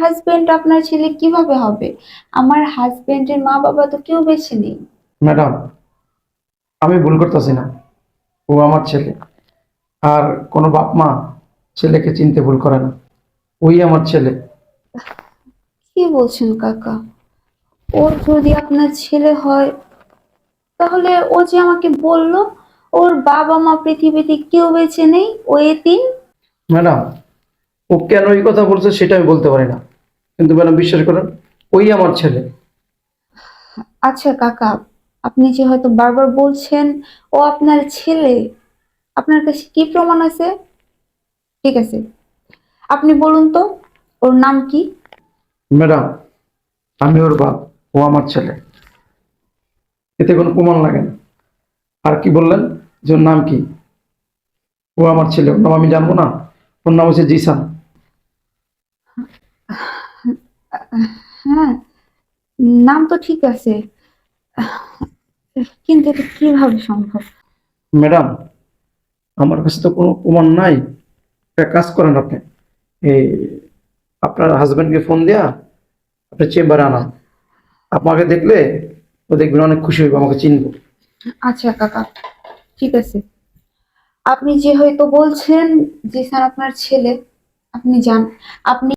Husband আপনার ছেলে কীভাবে হবে? আমার হাজবেন্ডের মা বাবা তো কেউ বেছে নেই। ম্যাডাম আমি ভুল করতেছি না। ও আমার ছেলে। আর কোনো বাপ মা ছেলেকে চিনতে ভুল করে না। ওই আমার ছেলে। কি বলছেন কাকা? ওর যদি আপনার ছেলে হয় তাহলে ও যে আমাকে বলল ওর বাবা মা পৃথিবীতে কেউ বেছে নেই ও এতিম? ম্যাডাম ও কেন এই কথা বলছে সেটা আমি বলতে পারি না। কিন্তু ম্যাডাম বিশ্বাস করেন ওই আমার ছেলে। আচ্ছা কাকা আপনি যে হয়তো বারবার বলছেন ও আপনার ছেলে আপনার কাছে কি প্রমাণ আছে? ঠিক আছে। আপনি বলুন তো ওর নাম কি? ম্যাডাম আমি ওর বাপ ও আমার ছেলে। এতে কোনো প্রমাণ লাগে না। আর কি বললেন যে ওর নাম কি? ও আমার ছেলে ওর নাম আমি জানব না। ওর নাম হচ্ছে জিসান। হ্যাঁ নাম তো ঠিক আছে। কিন্তু এটা কীভাবে সম্ভব? ম্যাডাম আমার কাছে তো কোনো প্রমাণ নাই। একটা কাজ করেন আপনি। এই আপনার হাজব্যান্ডকে ফোন দেয়া আপনি চেম্বারে আনান। আপনাকে দেখলে ও দেখবেন অনেক খুশি হইব আমাকে চিনবো। আচ্ছা কাকা ঠিক আছে। আপনি যে হয়তো বলছেন যে স্যার আপনার ছেলে আপনি যান আপনি